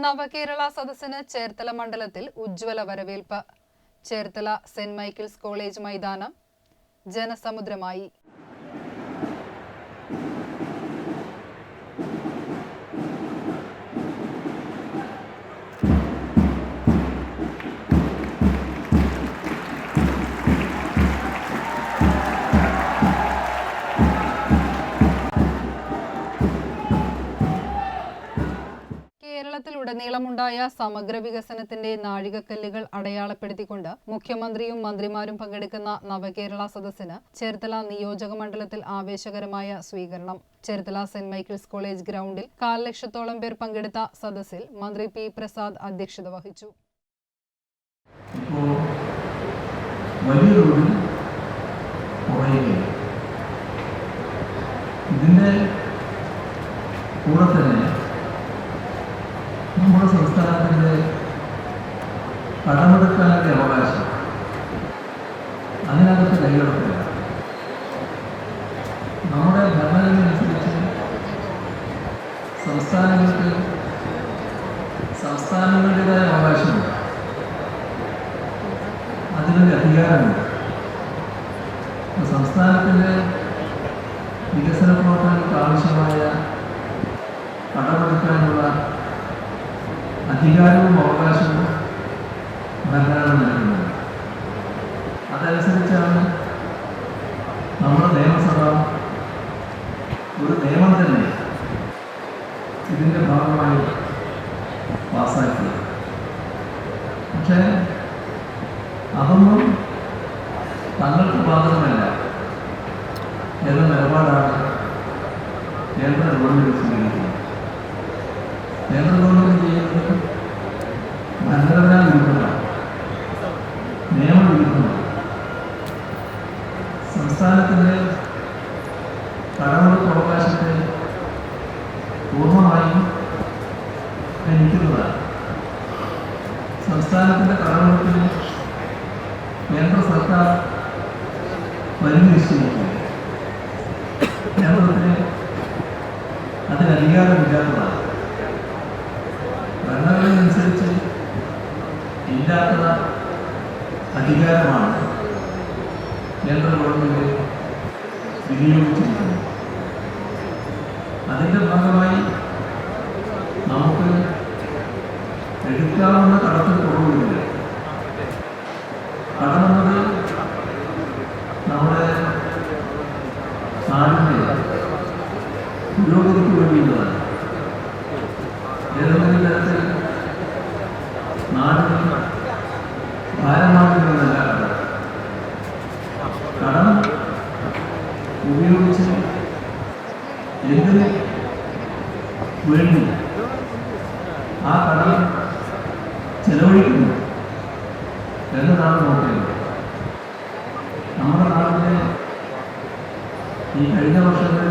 നവകേരള സദസ്സിന് ചേർത്തല മണ്ഡലത്തിൽ ഉജ്ജ്വല വരവേൽപ്പ്. ചേർത്തല സെന്റ് മൈക്കിൾസ് കോളേജ് മൈതാനം. ജനസമുദ്രമായി. കേരളത്തിലുടനീളമുണ്ടായ സമഗ്ര വികസനത്തിന്റെ നാഴികക്കല്ലുകൾ അടയാളപ്പെടുത്തിക്കൊണ്ട് മുഖ്യമന്ത്രിയും മന്ത്രിമാരും പങ്കെടുക്കുന്ന നവകേരള സദസ്സിന് ചേർത്തല നിയോജക മണ്ഡലത്തിൽ ആവേശകരമായ സ്വീകരണം. ചേർത്തല സെന്റ് മൈക്കിൾസ് കോളേജ് ഗ്രൗണ്ടിൽ കാൽ ലക്ഷത്തോളം പേർ പങ്കെടുത്ത സദസ്സിൽ മന്ത്രി പി പ്രസാദ് അധ്യക്ഷത വഹിച്ചു. ഇതിന്റെ കൂടെ തന്നെ നമ്മുടെ സംസ്ഥാനത്തിന്റെ കടമെടുക്കാനുള്ള അവകാശം. അതിനകത്ത് കൈകടത്തില്ല നമ്മുടെ ഭരണഘടനയനുസരിച്ച് സംസ്ഥാനങ്ങൾക്ക് സംസ്ഥാനങ്ങളുടേതായ അവകാശമുണ്ട്. അതിനൊരു അധികാരമുണ്ട്. അധികാരവും അവകാശവും ഭരണഘടന നൽകുന്നത് അതനുസരിച്ചാണ് നമ്മുടെ നിയമസഭ ഒരു നിയമം തന്നെ ഇതിന്റെ ഭാഗമായി പാസ്സാക്കിയത് പക്ഷേ അതൊന്നും തങ്ങൾക്ക് ബാധകമല്ല എന്ന നിലപാടാണ് കേന്ദ്ര ഗവൺമെന്റ് സ്വീകരിക്കുന്നത്. കേന്ദ്ര ഗവൺമെന്റ് ചെയ്യുന്നത് ഭരണഘടനാ വിരുദ്ധമാണ് നിയമവിരുദ്ധമാണ് സംസ്ഥാനത്തിന്റെ കടമെടുപ്പ് അവകാശത്തെ പൂർണമായും ഹനിക്കുന്നതാണ് സംസ്ഥാനത്തിന്റെ കടമെടുപ്പിന് കേന്ദ്ര സർക്കാർ പരിധി കേരളത്തിന് അതിന് അധികാരമില്ലാത്തതാണ് ഇല്ലാത്ത അധികാരമാണ് കേന്ദ്ര ഗവൺമെന്റ് വിനിയോഗിച്ചിരിക്കുന്നത്. അതിന്റെ ഭാഗമായി നമുക്ക് എടുക്കാവുന്ന കടത്തിൽ കുറവില്ല കടമെന്നത് നമ്മുടെ നാടിന്റെ പുരോഗതിക്ക് വേണ്ടിയുള്ളതാണ് ഏതെങ്കിലും തരത്തിൽ നാടിന് ഭാരമാകുന്നതല്ല കടം ഉപയോഗിച്ച് എന്തിന് വേണ്ടി ആ കടൽ ചെലവഴിക്കുന്നു. എന്നതാണ് നോക്കേണ്ടത് നമ്മുടെ നാട്ടിലെ ഈ കഴിഞ്ഞ വർഷങ്ങളിലെ